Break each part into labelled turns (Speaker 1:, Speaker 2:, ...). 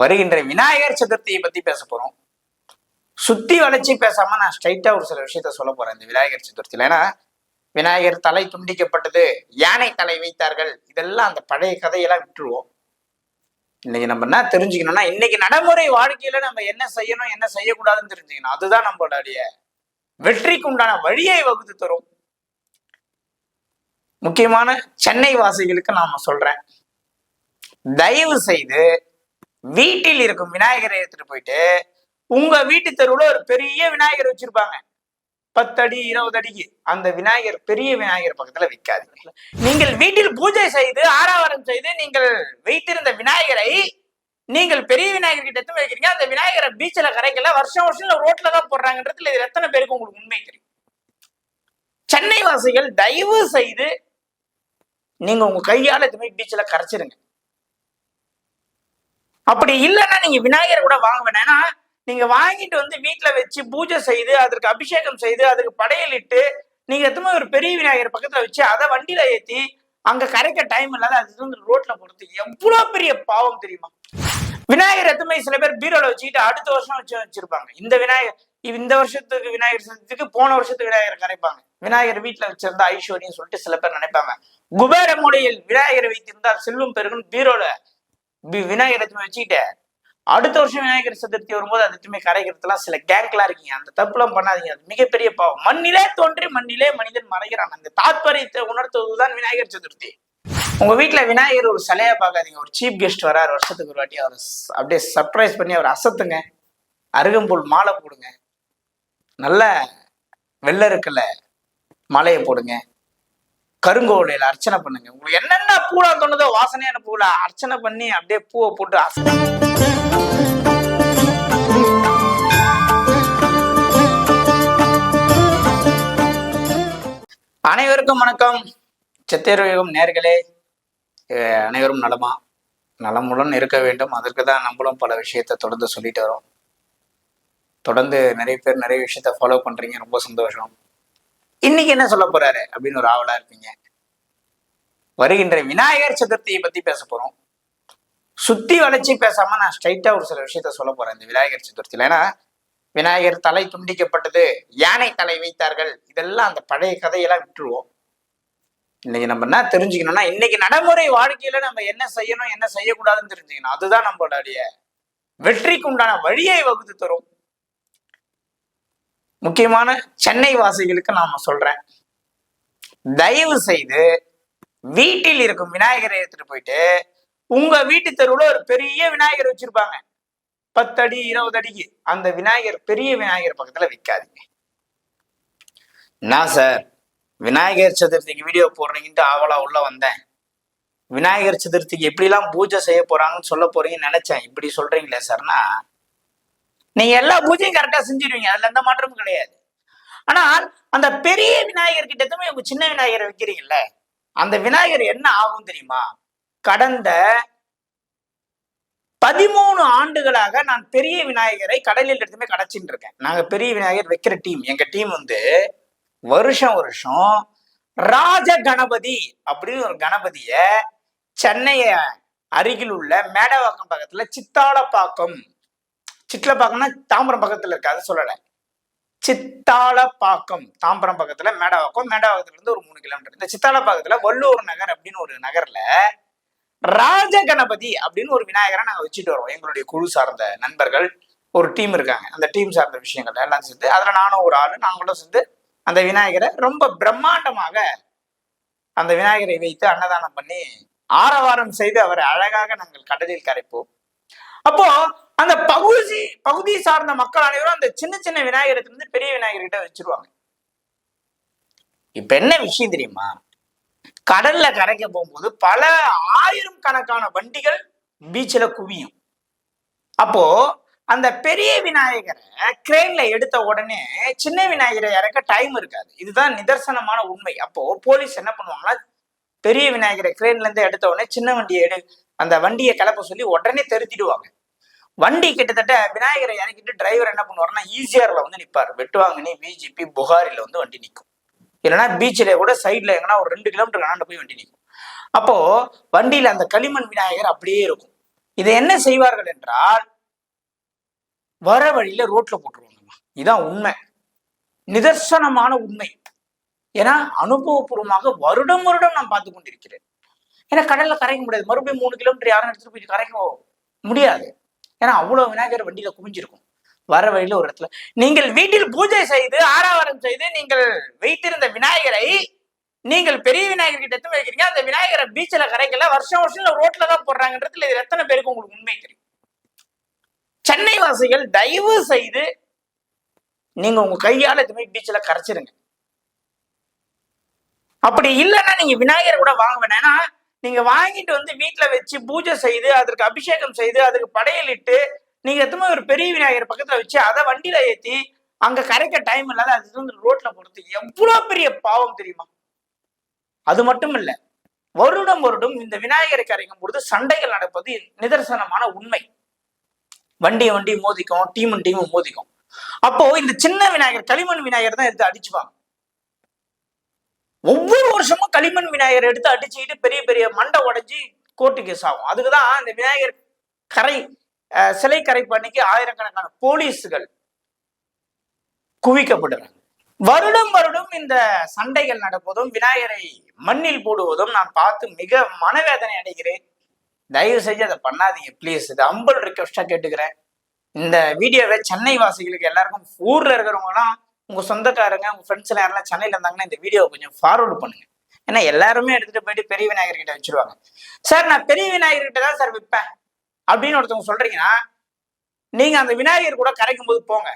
Speaker 1: வருகின்ற விநாயகர் சதுர்த்தியை பத்தி பேச போறோம். சுத்தி வளைச்சி பேசாம நான் ஸ்ட்ரைட்டா ஒரு சில விஷயத்த சொல்ல போறேன் இந்த விநாயகர் சதுர்த்தியில. ஏன்னா விநாயகர் தலை துண்டிக்கப்பட்டது யானை தலை வைத்தார்கள் இதெல்லாம் அந்த பழைய கதையெல்லாம் விட்டுருவோம். இன்னைக்கு நம்ம என்ன தெரிஞ்சுக்கணும்னா இன்னைக்கு நடைமுறை வாழ்க்கையில நம்ம என்ன செய்யணும் என்ன செய்யக்கூடாதுன்னு தெரிஞ்சுக்கணும். அதுதான் நம்மளுடைய வெற்றிக்கு உண்டான வழியை வகுத்து தரும். முக்கியமான சென்னை வாசிகளுக்கு நாம சொல்றேன். தயவு செய்து வீட்டில் இருக்கும் விநாயகரை எடுத்துட்டு போயிட்டு உங்க வீட்டு தெருவுல ஒரு பெரிய விநாயகர் வச்சிருப்பாங்க. பத்து அடி இருபது அடிக்கு அந்த விநாயகர் பெரிய விநாயகர் பக்கத்துல விற்காதீங்க நீங்கள் வீட்டில் பூஜை செய்து ஆராவரம் செய்து நீங்கள் வைத்திருந்த விநாயகரை நீங்கள் பெரிய விநாயகர் கிட்ட எடுத்து வைக்கிறீங்க. அந்த விநாயகரை பீச்சில் கரைக்கல வருஷம் வருஷம் ரோட்ல தான் போடுறாங்கன்றதுல இது எத்தனை பேருக்கு உங்களுக்கு உண்மை தெரியும்? சென்னை வாசிகள் தயவு செய்து நீங்க உங்க கையால எதுவுமே பீச்சில் கரைச்சிருங்க. அப்படி இல்லைன்னா நீங்க விநாயகர் கூட வாங்க வேணாம். ஏன்னா நீங்க வாங்கிட்டு வந்து வீட்டுல வச்சு பூஜை செய்து அதற்கு அபிஷேகம் செய்து அதுக்கு படையலிட்டு நீங்க எத்தனை ஒரு பெரிய விநாயகர் பக்கத்துல வச்சு அதை வண்டியில ஏத்தி அங்க கரைக்க டைம் இல்லாத அது வந்து ரோட்ல போடுறது எவ்வளவு பெரிய பாவம் தெரியுமா? விநாயகர் எத்தனை சில பேர் பீரோல வச்சுக்கிட்டு அடுத்த வருஷம் வச்சு வச்சிருப்பாங்க. இந்த விநாயகர் இந்த வருஷத்துக்கு விநாயகர் சதுர்த்திக்கு போன வருஷத்துக்கு விநாயகர் கரைப்பாங்க. விநாயகர் வீட்டுல வச்சிருந்தா ஐஸ்வர்யம் சொல்லிட்டு சில பேர் நினைப்பாங்க. குபேர மூலையில் விநாயகரை வைத்திருந்தால் செல்வம் பெருகும் பீரோல விநாயகர் எத்தனை வச்சுக்கிட்டு அடுத்த வருஷம் விநாயகர் சதுர்த்தி வரும்போது அது எதுவுமே கரைக்கிறதுலாம் சில கேங்க்லாம் இருக்கீங்க. அந்த தப்புலாம் பண்ணாதீங்க. அது மிகப்பெரிய பாவம். மண்ணிலே தோன்றி மண்ணிலே மனிதன் மறைகிறான். அந்த தாத்பரியத்தை உணர்த்துவதுதான் விநாயகர் சதுர்த்தி. உங்க வீட்டுல விநாயகர் ஒரு சிலையா பார்க்காதீங்க. ஒரு சீப் கெஸ்ட் வராரு வருஷத்துக்கு ஒரு வாட்டி அவர் அப்படியே சர்ப்ரைஸ் பண்ணி அவர் அசத்துங்க. அருகம்புல் மாலை போடுங்க. நல்ல வெள்ளை இருக்குல்ல மாலையை போடுங்க. கருங்கோலையில அர்ச்சனை பண்ணுங்க. உங்களுக்கு என்னென்ன பூலாம் தோணுதோ வாசனையான பூல அர்ச்சனை பண்ணி அப்படியே பூவை போட்டு அனைவருக்கும் வணக்கம். சித்திரயுகம் நேர்களே அனைவரும் நலமா? நலமுடன் இருக்க வேண்டும். அதற்கு தான் நம்மளும் பல விஷயத்தை தொடர்ந்து சொல்லிட்டு வரோம். தொடர்ந்து நிறைய பேர் நிறைய விஷயத்த ஃபாலோ பண்றீங்க. ரொம்ப சந்தோஷம். இன்னைக்கு என்ன சொல்ல போறாரு அப்படின்னு ஒரு ஆவலா இருப்பீங்க. வருகின்ற விநாயகர் சதுர்த்தியை பத்தி பேச போறோம். சுத்தி வளைச்சி பேசாம நான் ஸ்ட்ரைட்டா ஒரு சில விஷயத்த சொல்ல போறேன் இந்த விநாயகர் சதுர்த்தியில. ஏன்னா விநாயகர் தலை துண்டிக்கப்பட்டது யானை தலை வைத்தார்கள் இதெல்லாம் அந்த பழைய கதையெல்லாம் விட்டுருவோம். இன்னைக்கு நம்ம என்ன தெரிஞ்சுக்கணும்னா இன்னைக்கு நடைமுறை வாழ்க்கையில நம்ம என்ன செய்யணும் என்ன செய்யக்கூடாதுன்னு தெரிஞ்சுக்கணும். அதுதான் நம்மளுடைய வெற்றிக்கு உண்டான வழியை வகுத்து தரும். முக்கியமான சென்னை வாசிகளுக்கு நாம சொல்றேன். தயவு செய்து வீட்டில் இருக்கும் விநாயகரை எடுத்துட்டு போயிட்டு உங்க வீட்டு தெருவுல ஒரு பெரிய விநாயகர் வச்சிருப்பாங்க. பத்து அடி இருபது அடிக்கு அந்த விநாயகர் பெரிய விநாயகர் பக்கத்துல வைக்காதீங்க. நான் சார் விநாயகர் சதுர்த்திக்கு வீடியோ போடுறீங்கன்ட்டு ஆவலா உள்ள வந்தேன். விநாயகர் சதுர்த்திக்கு எப்படிலாம் பூஜை செய்ய போறாங்கன்னு சொல்ல போறீங்கன்னு நினைச்சேன். இப்படி சொல்றீங்களே சார்னா நீங்க எல்லா பூஜையும் கரெக்டா செஞ்சிருவீங்க. அதுல எந்த மாற்றமும் கிடையாது. ஆனால் அந்த பெரிய விநாயகர் கிட்ட உங்க சின்ன விநாயகரை வைக்கிறீங்கல்ல? அந்த விநாயகர் என்ன ஆகும் தெரியுமா? கடந்த பதிமூணு ஆண்டுகளாக நான் பெரிய விநாயகரை கடலில் எடுத்துமே கடைச்சிட்டு இருக்கேன். நாங்க பெரிய விநாயகர் வைக்கிற டீம் எங்க டீம் வந்து வருஷம் வருஷம் ராஜ கணபதி அப்படின்னு ஒரு கணபதிய சென்னைய அருகில் உள்ள மேடவாக்கம் பக்கத்துல சித்தாளப்பாக்கம் சிட்லப்பாக்கம்னா தாம்பரம் பக்கத்துல இருக்கு அதை சொல்லல. சித்தாளப்பாக்கம் தாம்பரம் பக்கத்துல மேடவாக்கம் மேடவாக்கத்துல இருந்து ஒரு மூணு கிலோமீட்டர். இந்த சித்தாளப்பாக்கத்துல வள்ளூர் நகர் அப்படின்னு ஒரு நகர்ல ராஜ கணபதி அப்படின்னு ஒரு விநாயகரை நாங்க வச்சுட்டு வரோம் எங்களுடைய குழு சார்ந்த நண்பர்கள் ஒரு டீம் இருக்காங்க. அந்த டீம் சார்ந்த விஷயங்கள் எல்லாம் சேர்ந்து அதுல நானும் ஒரு ஆளு நாங்களும் சேர்ந்து அந்த விநாயகரை ரொம்ப பிரம்மாண்டமாக அந்த விநாயகரை வைத்து அன்னதானம் பண்ணி ஆரவாரம் செய்து அவரை அழகாக நாங்கள் கடலில் கரைப்போம். அப்போ அந்த பகுதி பகுதி சார்ந்த மக்கள் அனைவரும் அந்த சின்ன சின்ன விநாயகரத்துல இருந்து பெரிய விநாயகர் கிட்ட வச்சிருவாங்க. இப்ப என்ன விஷயம் தெரியுமா? கடல்ல கரைக்க போகும்போது பல ஆயிரம் கணக்கான வண்டிகள் பீச்சில் குவியும். அப்போ அந்த பெரிய விநாயகரை கிரெயின்ல எடுத்த உடனே சின்ன விநாயகரை இறக்க டைம் இருக்காது. இதுதான் நிதர்சனமான உண்மை. அப்போ போலீஸ் என்ன பண்ணுவாங்கன்னா பெரிய விநாயகரை கிரெயின்ல இருந்து எடுத்த உடனே சின்ன வண்டியை எடு அந்த வண்டியை கிளப்ப சொல்லி உடனே தெரிஞ்சிடுவாங்க வண்டி கிட்டத்தட்ட விநாயகரை இறக்கிட்டு டிரைவர் என்ன பண்ணுவாருன்னா ஈஸியார்ல வந்து நிப்பாரு. வெட்டுவாங்கனி பிஜிபி புகாரில வந்து வண்டி நிற்கும் இல்லைன்னா பீச்சில் கூட சைட்ல எங்கன்னா ஒரு ரெண்டு கிலோமீட்டர் கணாண்டு போய் வண்டி நிற்கும் அப்போ வண்டியில அந்த களிமண் விநாயகர் அப்படியே இருக்கும். இதை என்ன செய்வார்கள் என்றால் வர வழியில ரோட்ல போட்டுருவாங்க இதான் உண்மை. நிதர்சனமான உண்மை. ஏன்னா அனுபவபூர்வமாக வருடம் வருடம் நான் பார்த்து கொண்டிருக்கிறேன். ஏன்னா கடல்ல கரைக்க முடியாது. மறுபடியும் மூணு கிலோமீட்டர் யாரும் எடுத்துட்டு போயிட்டு கரைக்க முடியாது. ஏன்னா அவ்வளவு விநாயகர் வண்டியில குவிஞ்சிருக்கும். வர வழியில ஒரு இடத்துல. நீங்கள் வீட்டில் பூஜை செய்து ஆராவரம் செய்து நீங்கள் வைத்திருந்த விநாயகரை நீங்கள் பெரிய விநாயகர் கிட்ட எடுத்து வைக்கிறீங்க. அந்த விநாயகரை பீச்சில் கரைக்கல வருஷம் வருஷம் ரோட்ல தான் போடுறாங்கன்றதுல இது எத்தனை பேருக்கு உங்களுக்கு உண்மை தெரியும்? சென்னை வாசிகள் தயவு செய்து நீங்க உங்க கையால எதுவுமே பீச்சில் கரைச்சிருங்க. அப்படி இல்லைன்னா நீங்க விநாயகர் கூட வாங்க வேணாம். ஏன்னா நீங்க வாங்கிட்டு வந்து வீட்டுல வச்சு பூஜை செய்து அதற்கு அபிஷேகம் செய்து அதுக்கு படையலிட்டு நீங்க எத்தனை ஒரு பெரிய விநாயகர் பக்கத்துல வச்சு அதை வண்டியில ஏத்தி அங்க கரைக்க டைம் இல்லாத அது வந்து ரோட்ல போறது எவ்வளவு பெரிய பாவம் தெரியுமா? அது மட்டும் இல்ல வருடம் வருடம் இந்த விநாயகரை கரைக்கும் பொழுது சண்டைகள் நடப்பது நிதர்சனமான உண்மை. வண்டியை வண்டி மோதிக்கும் டீமும் டீமும் மோதிக்கும். அப்போ இந்த சின்ன விநாயகர் களிமண் விநாயகர் தான் எடுத்து அடிச்சுவாங்க ஒவ்வொரு வருஷமும் களிமண் விநாயகர் எடுத்து அடிச்சுக்கிட்டு பெரிய பெரிய மண்டை உடஞ்சி கோர்ட்டு கேஸ் ஆகும். அதுக்குதான் இந்த விநாயகர் கரை சிலை கரைப்பு அன்னைக்கு ஆயிரக்கணக்கான போலீஸ்கள் குவிக்கப்படுறாங்க. வருடம் வருடம் இந்த சண்டைகள் நடப்பதும் விநாயகரை மண்ணில் போடுவதும் நான் பார்த்து மிக மனவேதனை அடைகிறேன். தயவு செஞ்சு அதை பண்ணாதீங்க ப்ளீஸ் இது அம்பல் ரிக்வஸ்டா கேட்டுக்கிறேன். இந்த வீடியோவை சென்னை வாசிகளுக்கு எல்லாருக்கும் ஊர்ல இருக்கிறவங்கலாம் உங்க சொந்தக்காரங்க உங்க ஃப்ரெண்ட்ஸ் எல்லாம் யாரெல்லாம் சென்னையில இருந்தாங்கன்னா இந்த வீடியோவை கொஞ்சம் ஃபார்வர்டு பண்ணுங்க. ஏன்னா எல்லாருமே எடுத்துட்டு போயிட்டு பெரிய விநாயகர் கிட்ட வச்சிருவாங்க. சார் நான் பெரிய விநாயகர் கிட்ட தான் சார் விற்பேன். அப்படின்னு ஒருத்தவங்க சொல்றீங்கன்னா நீங்க அந்த விநாயகர் கூட கரைக்கும் போது போங்க.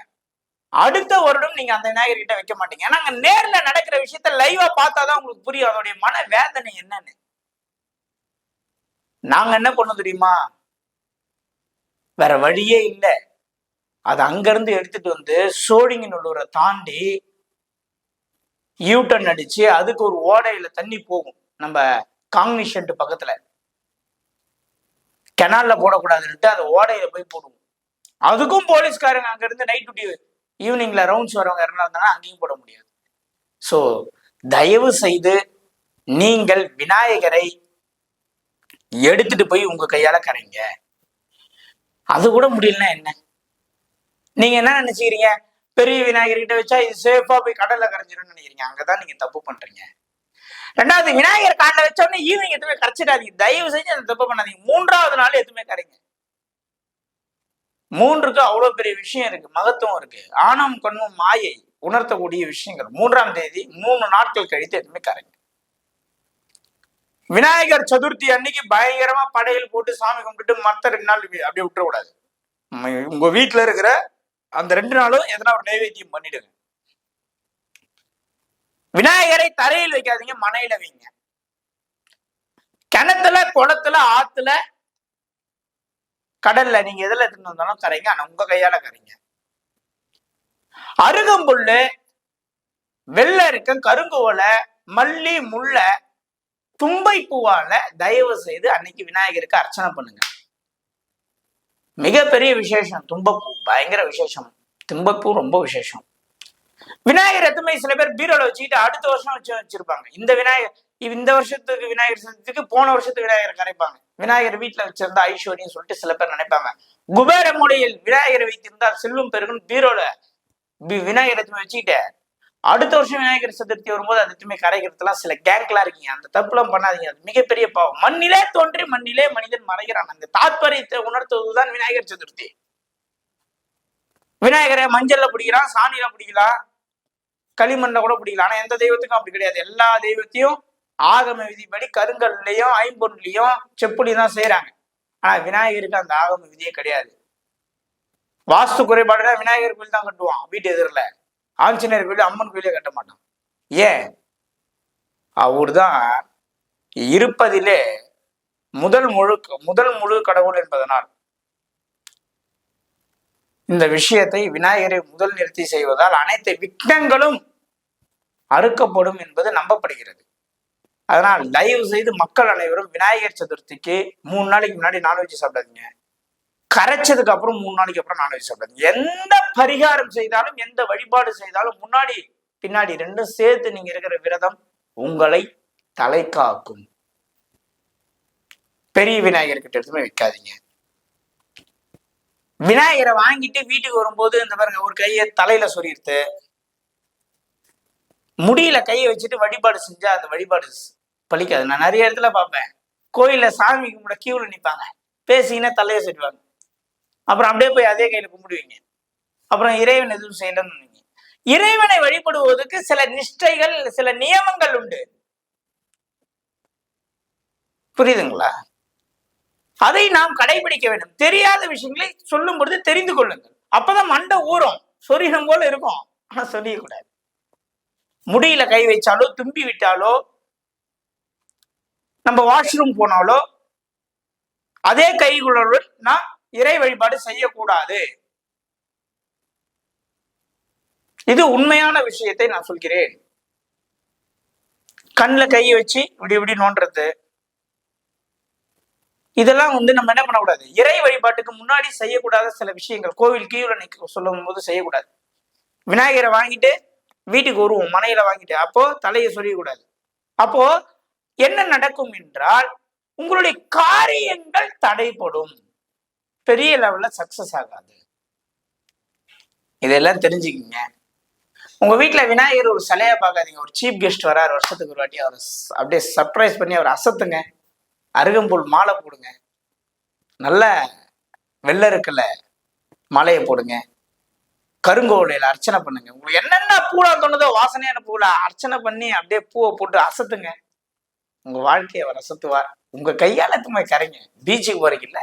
Speaker 1: அடுத்த வருடம் நீங்க அந்த விநாயகர் கிட்ட வைக்க மாட்டீங்க. ஏன்னா அங்க நேர்ல நடக்கிற விஷயத்த லைவா பார்த்தாதான் உங்களுக்கு புரியும். அதோடைய மன வேதனை என்னன்னு. நாங்க என்ன பண்ண தெரியுமா? வேற வழியே இல்லை. அது அங்கிருந்து எடுத்துட்டு வந்து சோழிங்கநல்லூரை தாண்டி யூட்டன் அடிச்சு அதுக்கு ஒரு ஓடையில தண்ணி போகும். நம்ம காங்னி ஷெட்டு பக்கத்துல. கெனால்ல போடக்கூடாதுன்னுட்டு அந்த ஓடையில போய் போடுவோம். அதுக்கும் போலீஸ்காரங்க அங்க இருந்து நைட் டியூட்டி ஈவினிங்ல ரவுண்ட்ஸ் வரவங்க யாருன்னா இருந்தாங்கன்னா அங்கேயும் போட முடியாது. ஸோ தயவு செய்து நீங்கள் விநாயகரை எடுத்துட்டு போய் உங்க கையால கரைங்க. அது கூட முடியலன்னா என்ன? நீங்க என்ன நினைச்சுக்கிறீங்க? பெரிய விநாயகர் கிட்ட வச்சா இது சேஃபா போய் கடல்ல கரைஞ்சிரும்னு நினைக்கிறீங்க. அங்கதான் நீங்க தப்பு பண்றீங்க. ரெண்டாவது விநாயகர் காண்ட வச்ச உடனே ஈவினிங் எதுவுமே கரைச்சிடாதீங்க. தயவு செஞ்சு அந்த தப்பு பண்ணாதீங்க. மூன்றாவது நாள் எதுவுமே கரைங்க. மூன்றுக்கு அவ்வளவு பெரிய விஷயம் இருக்கு. மகத்துவம் இருக்கு. ஆணவம் கண்ணும் மாயை உணர்த்தக்கூடிய விஷயங்கள். மூன்றாம் தேதி மூணு நாட்கள் கழித்து எதுவுமே கரைங்க. விநாயகர் சதுர்த்தி அன்னைக்கு பயங்கரமா படையல் போட்டு சாமி கும்பிட்டு மத்த ரெண்டு நாள் அப்படியே விட்டுறக்கூடாது. உங்க வீட்டுல இருக்கிற அந்த ரெண்டு நாளும் எதனா ஒரு நைவேத்தியம் பண்ணிடுங்க. விநாயகரை தரையில் வைக்காதீங்க மனையில வைங்க. கிணத்துல குளத்துல ஆத்துல கடல்ல நீங்க எதுல எடுத்துட்டு வந்தாலும் கரைங்க. ஆனா உங்க கையால கரைங்க. அருகம்புல்லு வெள்ளை இருக்க கருங்கோலை மல்லி முல்லை தும்பை பூவால தயவு செய்து அன்னைக்கு விநாயகருக்கு அர்ச்சனை பண்ணுங்க. மிகப்பெரிய விசேஷம். தும்பப்பூ பயங்கர விசேஷம். தும்பப்பூ ரொம்ப விசேஷம். விநாயகர் எத்தனை சில பேர் பீரோல வச்சுக்கிட்டு அடுத்த வருஷம் வச்சு வச்சிருப்பாங்க. இந்த விநாயகர் இந்த வருஷத்துக்கு விநாயகர் சதுர்த்திக்கு போன வருஷத்துக்கு விநாயகர் கரைப்பாங்க. விநாயகர் வீட்டுல வச்சிருந்தா ஐஸ்வர்யம் சொல்லிட்டு சில பேர் நினைப்பாங்க. குபேர மூலையில் விநாயகரை வைத்திருந்தால் செல்வம் பெருகும் பீரோல விநாயகர் எத்தனை வச்சுக்கிட்டு? அடுத்த வருஷம் விநாயகர் சதுர்த்தி வரும்போது அது எதுவுமே கரைக்கிறதுலாம் சில கேங்க்லாம் இருக்கீங்க. அந்த தப்புலாம் பண்ணாதீங்க. அது மிகப்பெரிய பாவம். மண்ணிலே தோன்றி மண்ணிலே மனிதன் மறைகிறான். அந்த தாத்பரியத்தை உணர்த்துவதுதான் விநாயகர் சதுர்த்தி. விநாயகரை மஞ்சள்ல பிடிக்கலாம் சாணியில பிடிக்கலாம் களிமண்ல கூட பிடிக்கலாம் ஆனா எந்த தெய்வத்துக்கும் அப்படி கிடையாது. எல்லா தெய்வத்தையும் ஆகம விதிப்படி கருங்கல்லையும் ஐம்பொன்லையும் செப்புலையும் தான் செய்யறாங்க ஆனா விநாயகருக்கு அந்த ஆகம விதியே கிடையாது. வாஸ்து குறைபாடுனா விநாயகர் கோயில் தான் கட்டுவான். வீட்டு எதிரில். ஆஞ்சநேயர் கோயில் அம்மன் கோயிலே கட்ட மாட்டான். ஏன்? அவர் தான் இருப்பதிலே முதல் முழு முதல் முழு கடவுள் என்பதனால். இந்த விஷயத்தை விநாயகரை முதல் நிறுத்தி செய்வதால் அனைத்து விக்னங்களும் அறுக்கப்படும் என்பது நம்பப்படுகிறது. அதனால் தயவு செய்து மக்கள் அனைவரும் விநாயகர் சதுர்த்திக்கு மூணு நாளைக்கு முன்னாடி நான்வெஜ் சாப்பிடாதீங்க. கரைச்சதுக்கு அப்புறம் மூணு நாளைக்கு அப்புறம் நான்வெஜ் சாப்பிடாது எந்த பரிகாரம் செய்தாலும் எந்த வழிபாடு செய்தாலும் முன்னாடி பின்னாடி ரெண்டும் சேர்த்து நீங்க இருக்கிற விரதம் உங்களை தலை காக்கும். பெரிய விநாயகர் கிட்ட எடுத்துமே வைக்காதீங்க. விநாயகரை வாங்கிட்டு வீட்டுக்கு வரும்போது இந்த பாருங்க ஒரு கையை தலையில சொல்லிடுத்து முடியில கையை வச்சுட்டு வழிபாடு செஞ்சா அந்த வழிபாடு பலிக்காது நான் நிறைய இடத்துல பார்ப்பேன். கோயில்ல சாமி கும்பிட கியூல நிப்பாங்க. பேசிங்கன்னா தலையை சொல்லுவாங்க அப்புறம் அப்படியே போய் அதே கையில கும்பிடுவீங்க. அப்புறம் இறைவன் எதுவும் செய்யலன்னு இறைவனை வழிபடுவதற்கு சில நிஷ்டைகள் சில நியமங்கள் உண்டு. புரியுதுங்களா? அதை நாம் கடைபிடிக்க வேண்டும். தெரியாத விஷயங்களை சொல்லும் பொழுது தெரிந்து கொள்ளுங்கள். அப்பதான் மண்டை ஊறும். சொரிகம் போல இருக்கும். ஆனா சொல்லிடக்கூடாது முடியில கை வச்சாலோ தும்பி விட்டாலோ நம்ம வாஷ்ரூம் போனாலோ அதே கைகளுடன் நான் இறை வழிபாடு செய்யக்கூடாது. இது உண்மையான விஷயத்தை நான் சொல்கிறேன். கண்ணில் கையை வச்சு இப்படி இப்படி நோண்டுறது. இதெல்லாம் வந்து நம்ம என்ன பண்ணக்கூடாது? இறை வழிபாட்டுக்கு முன்னாடி செய்யக்கூடாத சில விஷயங்கள். கோவில் கீழே சொல்லும் போது செய்யக்கூடாது. விநாயகரை வாங்கிட்டு வீட்டுக்கு வருவோம் மனையில வாங்கிட்டு. அப்போ தலையை சொல்லிக்கூடாது அப்போ என்ன நடக்கும் என்றால் உங்களுடைய காரியங்கள் தடைப்படும் பெரிய லெவலில் சக்ஸஸ் ஆகாது. இதெல்லாம் தெரிஞ்சுக்கிங்க. உங்கள் வீட்டில் விநாயகர் ஒரு சிலையா பார்க்காதீங்க. ஒரு சீஃப் கெஸ்ட் வராரு வருஷத்துக்கு ஒரு வாட்டி அவர் அப்படியே சர்ப்ரைஸ் பண்ணி அவர் அசத்துங்க. அருகம்புல் மாலை போடுங்க. நல்ல வெள்ளை இருக்கல மாலையை போடுங்க. கருங்கோடையில் அர்ச்சனை பண்ணுங்க. உங்களுக்கு என்னென்ன பூலா தோணுதோ வாசனையான பூலா அர்ச்சனை பண்ணி அப்படியே பூவை போட்டு அசத்துங்க. உங்க வாழ்க்கையை அவர் அசத்துவார். உங்க கையால எத்தனை கரைங்க. பீச்சுக்கு போறீங்கல்ல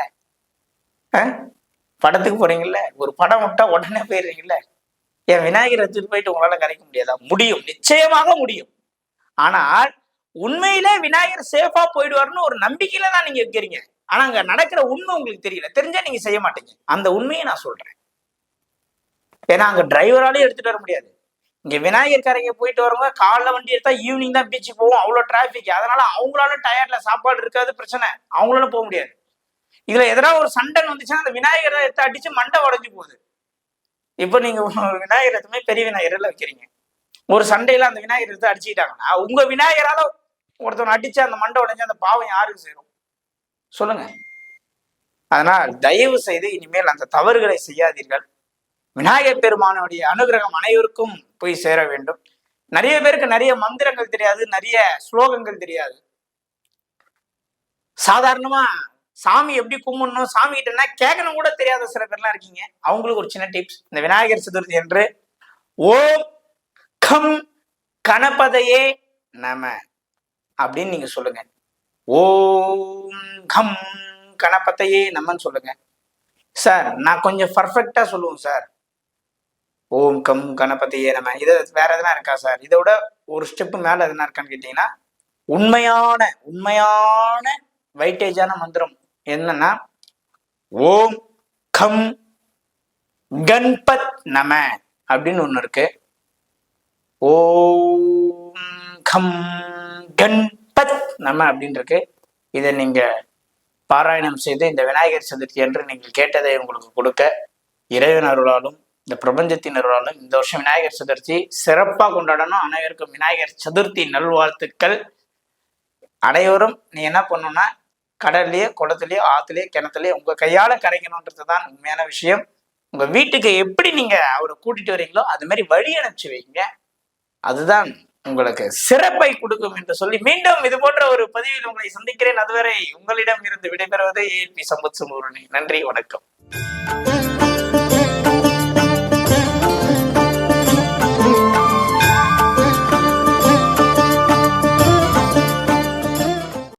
Speaker 1: படத்துக்கு போறீங்கல்ல? ஒரு படம் விட்டா உடனே போயிடுறீங்கல்ல? என் விநாயகரை எடுத்துட்டு போயிட்டு உங்களால கரைக்க முடியாதா? முடியும். நிச்சயமாக முடியும். ஆனால் உண்மையிலே விநாயகர் சேஃபா போயிடுவார்னு ஒரு நம்பிக்கையில தான் நீங்க இருக்கிறீங்க ஆனா அங்க நடக்கிற உண்மை உங்களுக்கு தெரியல. தெரிஞ்சா நீங்க செய்ய மாட்டீங்க. அந்த உண்மையை நான் சொல்றேன். ஏன்னா அங்க டிரைவராலையும் எடுத்துட்டு வர முடியாது. இங்க விநாயகர் கரைங்க போயிட்டு வரவங்க காலைல வண்டி எடுத்தா ஈவினிங் தான் பீச்சுக்கு போவோம். அவ்வளவு டிராபிக் அதனால அவங்களால டயர்ட்ல சாப்பாடு இருக்காது பிரச்சனை. அவங்களால போக முடியாது. இதுல எதனா ஒரு சண்டன் வந்துச்சுன்னா அந்த விநாயகரை எடுத்து அடிச்சு மண்டை உடஞ்சு போகுது. இப்போ நீங்க விநாயகர் எதுவுமே பெரிய விநாயகர்ல வைக்கிறீங்க. ஒரு சண்டையில அந்த விநாயகர் எடுத்து அடிச்சுக்கிட்டாங்கன்னா உங்க விநாயகரால ஒருத்தவன் அடிச்சு அந்த மண்டை உடஞ்சு அந்த பாவம் யாருக்கு சேரும்? சொல்லுங்க. அதனால் தயவு செய்து இனிமேல் அந்த தவறுகளை செய்யாதீர்கள். விநாயகர் பெருமானுடைய அனுகிரகம் அனைவருக்கும் போய் சேர வேண்டும். நிறைய பேருக்கு நிறைய மந்திரங்கள் தெரியாது நிறைய ஸ்லோகங்கள் தெரியாது. சாதாரணமா சாமி எப்படி கும்பிடணும்? சாமி கிட்டனா கேட்கணும் கூட தெரியாத சில பேர்லாம் இருக்கீங்க. அவங்களுக்கு ஒரு சின்ன டிப்ஸ் இந்த விநாயகர் சதுர்த்தி என்று ஓம் கம் கணபதையே நம அப்படின்னு நீங்க சொல்லுங்க. ஓம் கம் கணபதையே நம்மன்னு சொல்லுங்க. சார் நான் கொஞ்சம் பர்ஃபெக்டா சொல்லுவோம் சார். ஓம் கம் கணபதியே நம்ம இது வேற எதனா இருக்கா சார்? இதை விட ஒரு ஸ்டெப் மேல எதனா இருக்கான்னு கேட்டீங்கன்னா உண்மையான உண்மையான வைட்டேஜான மந்திரம் என்னன்னா ஓம் கம் கண்பத் நம அப்படின்னு ஒண்ணு இருக்கு. ஓம் கம் கண்பத் நம அப்படின்னு இருக்கு. இதை நீங்க பாராயணம் செய்து இந்த விநாயகர் சதுர்த்தி என்று நீங்கள் கேட்டதை உங்களுக்கு கொடுக்க இறைவன் அருளாலும் இந்த பிரபஞ்சத்தின் அருளாலும் இந்த வருஷம் விநாயகர் சதுர்த்தி சிறப்பாக கொண்டாடணும். அனைவருக்கும் விநாயகர் சதுர்த்தி நல்வாழ்த்துக்கள். அனைவரும் நீ என்ன பண்ணணும்னா கடல்லையோ குளத்துலயோ ஆத்துலயோ கிணத்துலயோ உங்க கையால கரைக்கணுன்றது தான் உண்மையான விஷயம். உங்க வீட்டுக்கு எப்படி நீங்க அவரை கூட்டிட்டு வரீங்களோ அது மாதிரி வழி அனுப்பிச்சு வைங்க. அதுதான் உங்களுக்கு சிறப்பை கொடுக்கும் என்று சொல்லி மீண்டும் இது போன்ற ஒரு பதிவில் உங்களை சந்திக்கிறேன். அதுவரை உங்களிடம் இருந்து விடைபெறுவது ஏபி சம்பத் சுமூரணி நன்றி வணக்கம்.